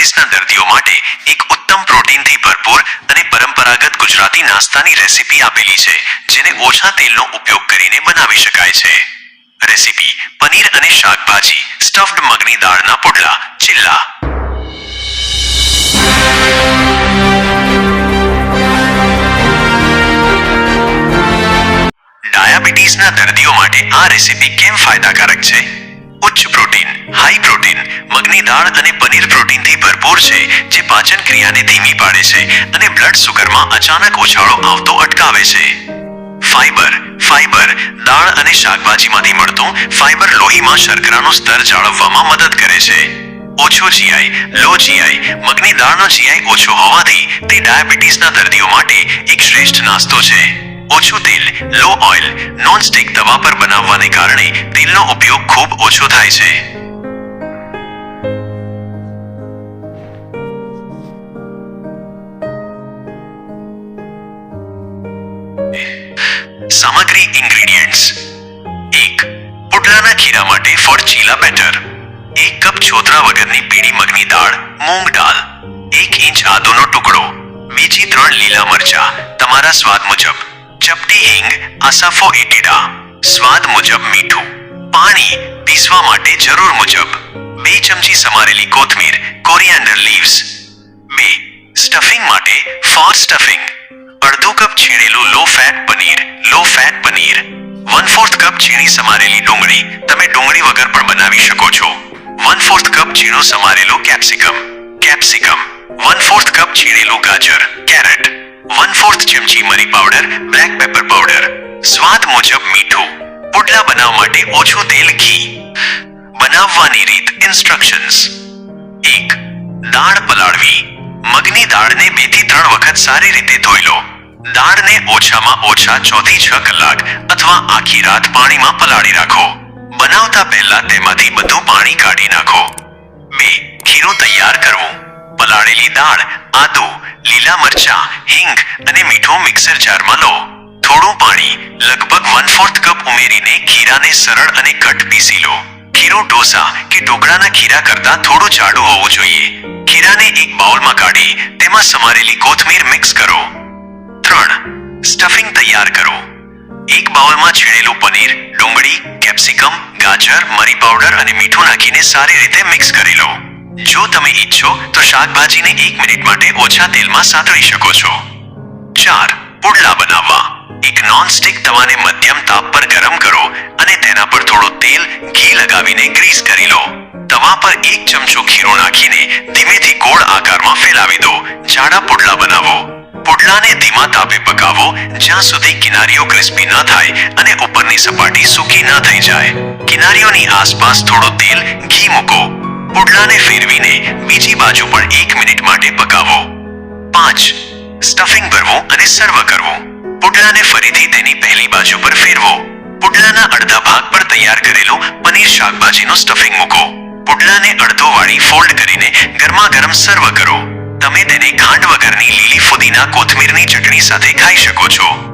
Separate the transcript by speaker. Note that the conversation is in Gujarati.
Speaker 1: ડાયાબિટીસના દર્દીઓ માટે એક ઉત્તમ પ્રોટીનથી ભરપૂર અને પરંપરાગત ગુજરાતી નાસ્તાની રેસીપી આપેલી છે, જેને ઓછા તેલનો ઉપયોગ કરીને બનાવી શકાય છે. રેસીપી પનીર અને શાકભાજી, સ્ટફ્ડ મગની દાળના પુડલા, ચિલ્લા. ડાયાબિટીસના દર્દીઓ માટે આ રેસીપી કેમ ફાયદાકારક છે? ઉચ્ચ પ્રોટીન હાઈ પ્રોટીન, મગની દાળ અને પનીર પ્રોટીનથી ભરપૂર છે, જે પાચન ક્રિયાને ધીમી પાડે છે અને બ્લડ સુગરમાં અચાનક ઉછાળો આવતો અટકાવે છે. ફાઇબર ફાઇબર દાળ અને શાકભાજીમાંથી મળતું ફાઇબર લોહીમાં શર્કરાનું સ્તર જાળવવામાં મદદ કરે છે. ઓછો જીઆઈ લો જીઆઈ મગની દાળનો જીઆઈ ઓછો હોવાથી તે ડાયાબિટીસના દર્દીઓ માટે એક શ્રેષ્ઠ નાસ્તો છે. ઓછું તેલ લો ઓઇલ નોન સ્ટિક તવા પર બનાવવાને કારણે તેલનો ઉપયોગ ખૂબ ઓછો થાય છે સામગ્રી ઇન્ગ્રેડિયન્ટ્સ એક પુડલાના ખીરા માટે ફોર ચીલા બેટર એક કપ છોતરા વગરની પીળી મગની દાળ મૂંગ દાળ એક ઇંચ આદુનો ટુકડો બીજી ત્રણ લીલા મરચા તમારા સ્વાદ મુજબ ચપટી હિંગ આસાફો ઇટીડા સ્વાદ મુજબ મીઠું પાણી પીસવા માટે જરૂર મુજબ બે ચમચી સમારેલી કોથમીર કોરિએન્ડર લીવ્સ બે સ્ટફિંગ માટે ફોર સ્ટફિંગ અડધો cup છીણેલું low fat paneer low fat paneer one fourth cup છીણી સમારેલી ડુંગળી તમે ડુંગળી વગર પણ બનાવી શકો છો વન ફોર્થ કપ ઝીણું સમારેલું capsicum capsicum one fourth cup છીણેલું ગાજર કેરેટ વન ફોર્થ ચમચી મરી પાવડર બ્લેક પેપર પાવડર સ્વાદ મુજબ મીઠું. પુડલા બનાવવા માટે ઓછું તેલ ઘી. બનાવવાની રીત ઇન્સ્ટ્રક્શન્સ એક, દાળ પલાળવી. મગની દાળને બેથી ત્રણ વખત સારી રીતે ધોઈ લો. દાળને ઓછામાં ઓછા ચોથી છ કલાક અથવા આખી રાત પાણીમાં પલાળી રાખો. બનાવતા પહેલા તેમાંથી બધું પાણી કાઢી નાખો. બે, ખીરું તૈયાર કરવું. પલાળેલી દાળ આદુ, લીલા મરચા, હિંગ અને મીઠું મિક્સર જારમાં લો. થોડું પાણી લગભગ વન ફોર્થ કપ ઉમેરીને ખીરાને સરળ અને ઘટ પીસી લો. ખીરું ઢોસા કે ઢોકળાના ખીરા કરતા થોડું જાડું હોવું જોઈએ. ખીરાને એક બાઉલમાં કાઢી તેમાં સમારેલી કોથમીર મિક્સ કરો. ત્રણ સ્ટફિંગ તૈયાર કરો. એક બાઉલમાં છીણેલું પનીર, ડુંગળી કેપ્સિકમ ગાજર, મરી પાવડર અને મીઠું નાખીને સારી રીતે મિક્સ કરી લો. જો તમે ઈચ્છો તો શાકભાજીને એક મિનિટ માટે ઓછા તેલમાં સાતળી શકો છો. ચાર, પુડલા બનાવવા. એક નોનસ્ટિક તવાને મધ્યમ તાપ પર ગરમ કરો અને તેના પર થોડું તેલ ઘી લગાવીને ગ્રીસ કરી લો. તવા પર એક ચમચો ખીરો નાખીને ધીમેથી ગોળ આકારમાં ફેલાવી દો. જાડા પુડલા બનાવો. પુડલાને ધીમા તાપે પકાવો, જ્યાં સુધી કિનારીઓ ક્રિસ્પી ન થાય અને ઉપરની સપાટી સૂકી ન થઈ જાય. કિનારીઓની આસપાસ થોડું તેલ ઘી મૂકો. પુડલાને ફેરવીને બીજી બાજુ પણ એક મિનિટ માટે પકાવો. પાંચ. સ્ટફિંગ ભરવું અને સર્વ કરવું. પુડલાને ફરીથી તેની પહેલી બાજુ પર ફેરવો. પુડલાના અડધા ભાગ પર તૈયાર કરેલું પનીર શાકભાજીનું સ્ટફિંગ મૂકો. પુડલાને અડધો વાળી ફોલ્ડ કરીને ગરમા ગરમ સર્વ કરો. તમે તેને ખાંડ વગરની લીલી ફુદીના કોથમીરની ચટણી સાથે ખાઈ શકો છો.